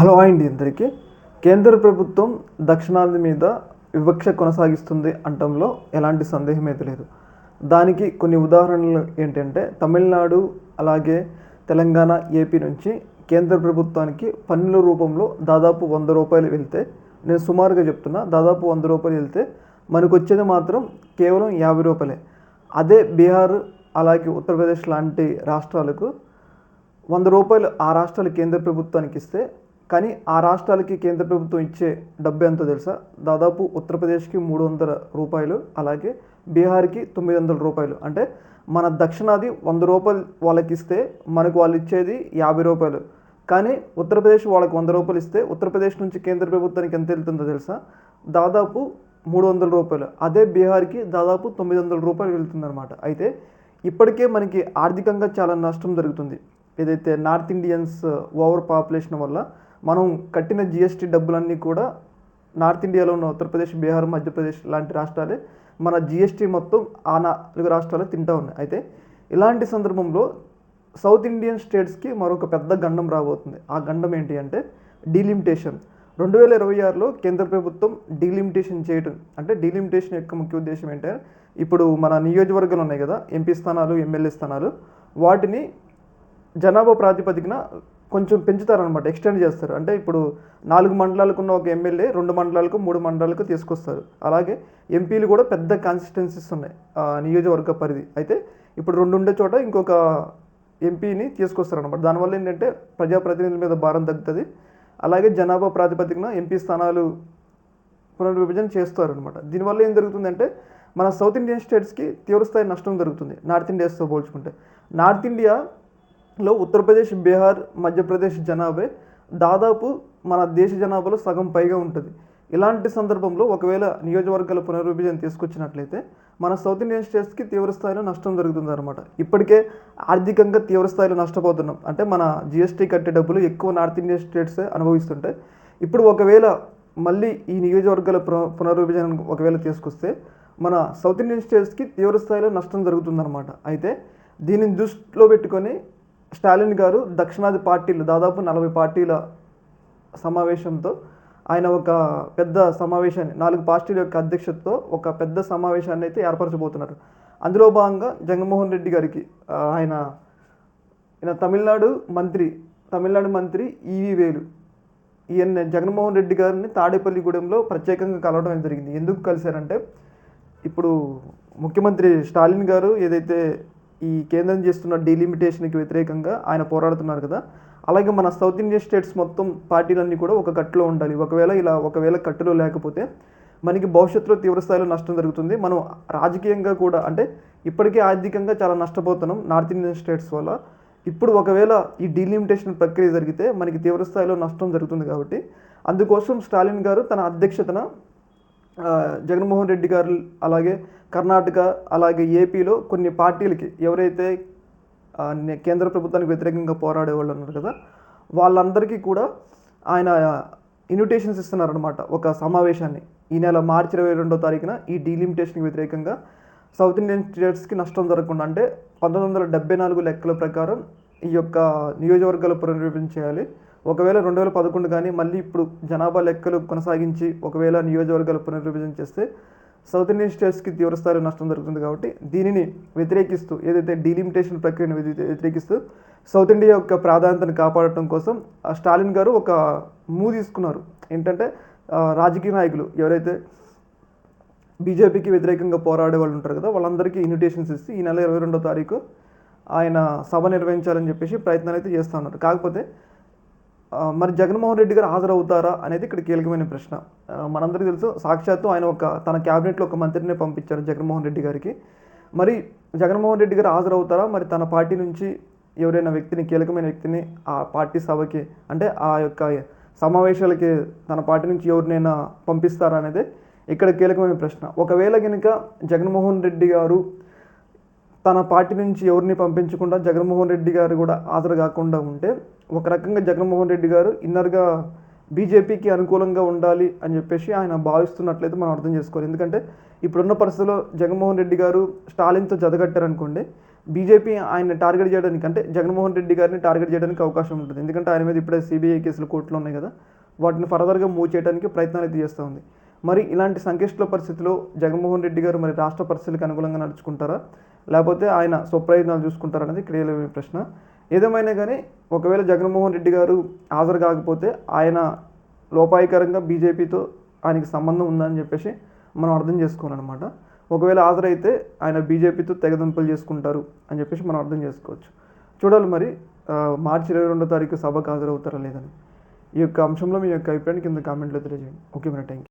Hello అండి అందరికీ కేంద్ర ప్రభుత్వం దక్షిణాది మీద వివక్ష కొనసాగిస్తుంది అంటంలో ఎలాంటి సందేహం అయితే లేదు. దానికి కొన్ని ఉదాహరణలు ఏంటంటే తమిళనాడు అలాగే తెలంగాణ ఏపీ నుంచి కేంద్ర ప్రభుత్వానికి పన్నుల రూపంలో దాదాపు వంద రూపాయలు వెళ్తే నేను సుమారుగా చెప్తున్నా దాదాపు వంద రూపాయలు వెళ్తే మనకు వచ్చేది మాత్రం కేవలం యాభై రూపాయలే. అదే బీహార్ అలాగే ఉత్తరప్రదేశ్ లాంటి రాష్ట్రాలకు వంద రూపాయలు ఆ రాష్ట్రాలు కేంద్ర ప్రభుత్వానికి ఇస్తే కానీ ఆ రాష్ట్రాలకి కేంద్ర ప్రభుత్వం ఇచ్చే డబ్బు ఎంతో తెలుసా? దాదాపు ఉత్తరప్రదేశ్కి మూడు వందల రూపాయలు అలాగే బీహార్కి తొమ్మిది వందల రూపాయలు. అంటే మన దక్షిణాది వంద రూపాయలు వాళ్ళకి ఇస్తే మనకు వాళ్ళు ఇచ్చేది యాభై రూపాయలు. కానీ ఉత్తరప్రదేశ్ వాళ్ళకి వంద రూపాయలు ఇస్తే ఉత్తరప్రదేశ్ నుంచి కేంద్ర ప్రభుత్వానికి ఎంత వెళ్తుందో తెలుసా? దాదాపు మూడు వందల రూపాయలు. అదే బీహార్కి దాదాపు తొమ్మిది వందల రూపాయలు వెళ్తుందన్నమాట. అయితే ఇప్పటికే మనకి ఆర్థికంగా చాలా నష్టం జరుగుతుంది. ఏదైతే నార్త్ ఇండియన్స్ ఓవర్ పాపులేషన్ వల్ల మనం కట్టిన జిఎస్టీ డబ్బులన్నీ కూడా నార్త్ ఇండియాలో ఉన్న ఉత్తరప్రదేశ్ బీహార్ మధ్యప్రదేశ్ లాంటి రాష్ట్రాలే మన జిఎస్టీ మొత్తం ఆ నాలుగు రాష్ట్రాలే తింటా ఉన్నాయి. అయితే ఇలాంటి సందర్భంలో సౌత్ ఇండియన్ స్టేట్స్కి మరొక పెద్ద గండం రాబోతుంది. ఆ గండం ఏంటి అంటే డీలిమిటేషన్. రెండు వేల ఇరవై ఆరులో కేంద్ర ప్రభుత్వం డీలిమిటేషన్ చేయటం. అంటే డీలిమిటేషన్ యొక్క ముఖ్య ఉద్దేశం ఏంటంటే ఇప్పుడు మన నియోజకవర్గాలు ఉన్నాయి కదా ఎంపీ స్థానాలు ఎమ్మెల్యే స్థానాలు వాటిని జనాభా ప్రాతిపదికన కొంచెం పెంచుతారనమాట ఎక్స్టెండ్ చేస్తారు. అంటే ఇప్పుడు నాలుగు మండలాలకు ఉన్న ఒక ఎమ్మెల్యే రెండు మండలాలకు మూడు మండలాలకు తీసుకొస్తారు. అలాగే ఎంపీలు కూడా పెద్ద కాన్స్టిట్యున్సీస్ ఉన్నాయి నియోజకవర్గ పరిధి. అయితే ఇప్పుడు రెండు ఉండే చోట ఇంకొక ఎంపీని తీసుకొస్తారనమాట దానివల్ల ఏంటంటే ప్రజాప్రతినిధుల మీద భారం తగ్గుతుంది. అలాగే జనాభా ప్రాతిపదికన ఎంపీ స్థానాలు పునర్విభజన చేస్తారనమాట దీనివల్ల ఏం జరుగుతుందంటే మన సౌత్ ఇండియన్ స్టేట్స్కి తీవ్రస్థాయి నష్టం జరుగుతుంది నార్త్ ఇండియాస్తో పోల్చుకుంటే. నార్త్ ఇండియా లో ఉత్తరప్రదేశ్ బీహార్ మధ్యప్రదేశ్ జనాభా దాదాపు మన దేశ జనాభాలో సగం పైగా ఉంటుంది. ఇలాంటి సందర్భంలో ఒకవేళ నియోజకవర్గాల పునర్విభజన తీసుకొచ్చినట్లయితే మన సౌత్ ఇండియన్ స్టేట్స్కి తీవ్రస్థాయిలో నష్టం జరుగుతుంది అనమాట ఇప్పటికే ఆర్థికంగా తీవ్రస్థాయిలో నష్టపోతున్నాం. అంటే మన జిఎస్టీ కట్టే డబ్బులు ఎక్కువ నార్త్ ఇండియన్ స్టేట్సే అనుభవిస్తుంటాయి ఇప్పుడు ఒకవేళ మళ్ళీ ఈ నియోజకవర్గాల పున పునర్విభజన ఒకవేళ తీసుకొస్తే మన సౌత్ ఇండియన్ స్టేట్స్కి తీవ్రస్థాయిలో నష్టం జరుగుతుందన్నమాట. అయితే దీనిని దృష్టిలో పెట్టుకొని స్టాలిన్ గారు దక్షిణాది పార్టీలు దాదాపు నలభై పార్టీల సమావేశంతో ఆయన ఒక పెద్ద సమావేశాన్ని నాలుగు పార్టీల యొక్క అధ్యక్షతతో ఒక పెద్ద సమావేశాన్ని అయితే ఏర్పరచబోతున్నారు. అందులో భాగంగా జగన్మోహన్ రెడ్డి గారికి ఆయన ఈయన తమిళనాడు మంత్రి తమిళనాడు మంత్రి ఈవి వేలు ఈయన జగన్మోహన్ రెడ్డి గారిని తాడేపల్లిగూడెంలో ప్రత్యేకంగా కలవడం జరిగింది. ఎందుకు కలిశారంటే ఇప్పుడు ముఖ్యమంత్రి స్టాలిన్ గారు ఏదైతే ఈ కేంద్రం చేస్తున్న డీలిమిటేషన్కి వ్యతిరేకంగా ఆయన పోరాడుతున్నారు కదా. అలాగే మన సౌత్ ఇండియన్ స్టేట్స్ మొత్తం పార్టీలన్నీ కూడా ఒక కట్టులో ఉండాలి. ఒకవేళ ఇలా ఒకవేళ కట్టులో లేకపోతే మనకి భవిష్యత్తులో తీవ్రస్థాయిలో నష్టం జరుగుతుంది. మనం రాజకీయంగా కూడా అంటే ఇప్పటికే ఆర్థికంగా చాలా నష్టపోతున్నాం నార్త్ ఇండియన్ స్టేట్స్ వల్ల. ఇప్పుడు ఒకవేళ ఈ డీలిమిటేషన్ ప్రక్రియ జరిగితే మనకి తీవ్రస్థాయిలో నష్టం జరుగుతుంది కాబట్టి అందుకోసం స్టాలిన్ గారు తన అధ్యక్షతన జగన్మోహన్ రెడ్డి గారు అలాగే కర్ణాటక అలాగే ఏపీలో కొన్ని పార్టీలకి ఎవరైతే నే- కేంద్ర ప్రభుత్వానికి వ్యతిరేకంగా పోరాడే వాళ్ళు ఉన్నారు కదా వాళ్ళందరికీ కూడా ఆయన ఇన్విటేషన్స్ ఇస్తున్నారనమాట ఒక సమావేశాన్ని. ఈ నెల మార్చి ఇరవై రెండో తారీఖున ఈ డీలిమిటేషన్కి వ్యతిరేకంగా సౌత్ ఇండియన్ స్టేట్స్కి నష్టం జరగకుండా అంటే పంతొమ్మిది వందల డెబ్బై నాలుగు లెక్కల ప్రకారం ఈ యొక్క నియోజకవర్గాలు పునర్విభజన చేయాలి. ఒకవేళ రెండు వేల పదకొండు కానీ మళ్ళీ ఇప్పుడు జనాభా లెక్కలు కొనసాగించి ఒకవేళ నియోజకవర్గాలు పునర్విభజన చేస్తే సౌత్ ఇండియన్ స్టేట్స్కి తీవ్రస్థాయిలో నష్టం జరుగుతుంది కాబట్టి దీనిని వ్యతిరేకిస్తూ ఏదైతే డీలిమిటేషన్ ప్రక్రియను వ్యతిరేకిస్తూ సౌత్ ఇండియా యొక్క ప్రాధాన్యతను కాపాడటం కోసం ఆ స్టాలిన్ గారు ఒక మూవ్ తీసుకున్నారు. ఏంటంటే రాజకీయ నాయకులు ఎవరైతే బీజేపీకి వ్యతిరేకంగా పోరాడే వాళ్ళు ఉంటారు కదా వాళ్ళందరికీ ఇన్విటేషన్స్ ఇస్తే ఈ నెల ఇరవై రెండో తారీఖు ఆయన సభ నిర్వహించాలని చెప్పేసి ప్రయత్నాలు అయితే చేస్తూ ఉన్నారు. కాకపోతే మరి జగన్మోహన్ రెడ్డి గారు హాజరవుతారా అనేది ఇక్కడ కీలకమైన ప్రశ్న. మనందరికీ తెలుసు సాక్షాత్తు ఆయన ఒక తన క్యాబినెట్లో ఒక మంత్రిని పంపించారు జగన్మోహన్ రెడ్డి గారికి. మరి జగన్మోహన్ రెడ్డి గారు హాజరవుతారా? మరి తన పార్టీ నుంచి ఎవరైనా వ్యక్తిని కీలకమైన వ్యక్తిని ఆ పార్టీ సభకి అంటే ఆ యొక్క సమావేశాలకి తన పార్టీ నుంచి ఎవరినైనా పంపిస్తారా అనేది ఇక్కడ కీలకమైన ప్రశ్న. ఒకవేళ కనుక జగన్మోహన్ రెడ్డి గారు తన పార్టీ నుంచి ఎవరిని పంపించకుండా జగన్మోహన్ రెడ్డి గారు కూడా హాజరు కాకుండా ఉంటే ఒక రకంగా జగన్మోహన్ రెడ్డి గారు ఇన్నర్గా బీజేపీకి అనుకూలంగా ఉండాలి అని చెప్పేసి ఆయన భావిస్తున్నట్లయితే మనం అర్థం చేసుకోవాలి. ఎందుకంటే ఇప్పుడున్న పరిస్థితుల్లో జగన్మోహన్ రెడ్డి గారు స్టాలిన్తో జతగట్టారనుకోండి బీజేపీ ఆయన టార్గెట్ చేయడానికి అంటే జగన్మోహన్ రెడ్డి గారిని టార్గెట్ చేయడానికి అవకాశం ఉంటుంది. ఎందుకంటే ఆయన మీద ఇప్పుడే సిబిఐ కేసులు కోర్టులో ఉన్నాయి కదా వాటిని ఫర్దర్గా మూవ్ చేయడానికి ప్రయత్నాలు అయితే చేస్తూ ఉంది. మరి ఇలాంటి సంక్లిష్ట పరిస్థితిలో జగన్మోహన్ రెడ్డి గారు మరి రాష్ట్ర పరిస్థితులకు అనుకూలంగా నడుచుకుంటారా? లేకపోతే ఆయన స్వప్రయోజనాలు చూసుకుంటారా అనేది క్లియర్ ప్రశ్న. ఏదేమైనా కానీ ఒకవేళ జగన్మోహన్ రెడ్డి గారు హాజరు కాకపోతే ఆయన లోపాయికరంగా బీజేపీతో ఆయనకి సంబంధం ఉందని చెప్పేసి మనం అర్థం చేసుకోవాలన్నమాట. ఒకవేళ హాజరైతే ఆయన బీజేపీతో తెగదెంపులు చేసుకుంటారు అని చెప్పేసి మనం అర్థం చేసుకోవచ్చు. చూడాలి మరి మార్చి ఇరవై రెండో తారీఖు సభకు హాజరవుతారా లేదని. ఈ యొక్క అంశంలో మీ యొక్క అభిప్రాయాన్ని కింద కామెంట్లో తెలియజేయండి. ఓకే మరి థ్యాంక్ యూ